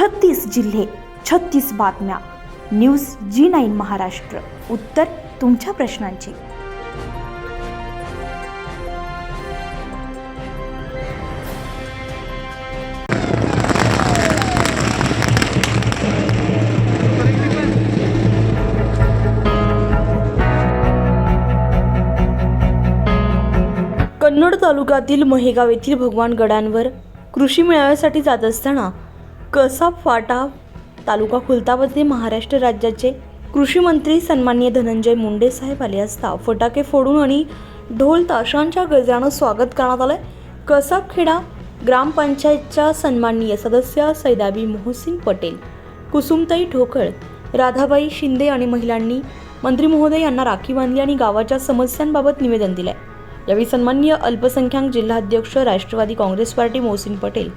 छत्तीस जिल्हे छत्तीस बातम्या. News G nine Maharashtra. उत्तर तुमच्या प्रश्नांची. कन्नड तालुक्यातील महेगाव येथील भगवान गडांवर कृषी मेळाव्यासाठी जात असताना कसाब फाटा तालुका खुलताबाद महाराष्ट्र राज्याचे कृषी मंत्री सन्माननीय धनंजय मुंडे साहेब आले असता फटाके फोडून आणि ढोल ताशांच्या गजरानं स्वागत करण्यात आलंय. कसाबखेडा ग्रामपंचायतच्या सन्माननीय सदस्य सैदाबी मोहसिन पटेल कुसुमताई ठोकळ राधाबाई शिंदे आणि महिलांनी मंत्री महोदय यांना राखी बांधली आणि गावाच्या समस्यांबाबत निवेदन दिलंय. यावेळी सन्माननीय अल्पसंख्याक जिल्हाध्यक्ष राष्ट्रवादी काँग्रेस पार्टी मोहसिन पटेल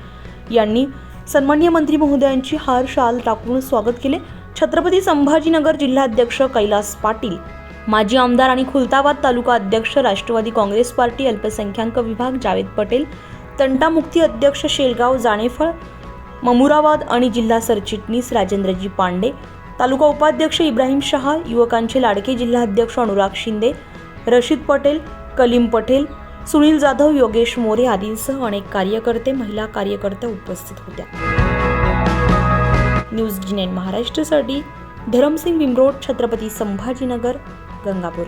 यांनी सन्माननीय मंत्री महोदयांची हार शाल टाकून स्वागत केले छत्रपती संभाजीनगर जिल्हाध्यक्ष कैलास पाटील. माजी आमदार आणि खुलताबाद तालुका अध्यक्ष राष्ट्रवादी काँग्रेस पार्टी अल्पसंख्याक विभाग जावेद पटेल तंटामुक्ती अध्यक्ष शेलगाव जाणेफळ ममुराबाद आणि जिल्हा सरचिटणीस राजेंद्रजी पांडे तालुका उपाध्यक्ष इब्राहिम शहा युवकांचे लाडके जिल्हाध्यक्ष अनुराग शिंदे रशीद पटेल कलीम पटेल सुनील जाधव योगेश मोरे आदींसह अनेक कार्यकर्ते महिला कार्यकर्त्या उपस्थित होत्या. न्यूज जी महाराष्ट्रसाठी महाराष्ट्रासाठी धरमसिंग विमरोड छत्रपती संभाजीनगर गंगापूर.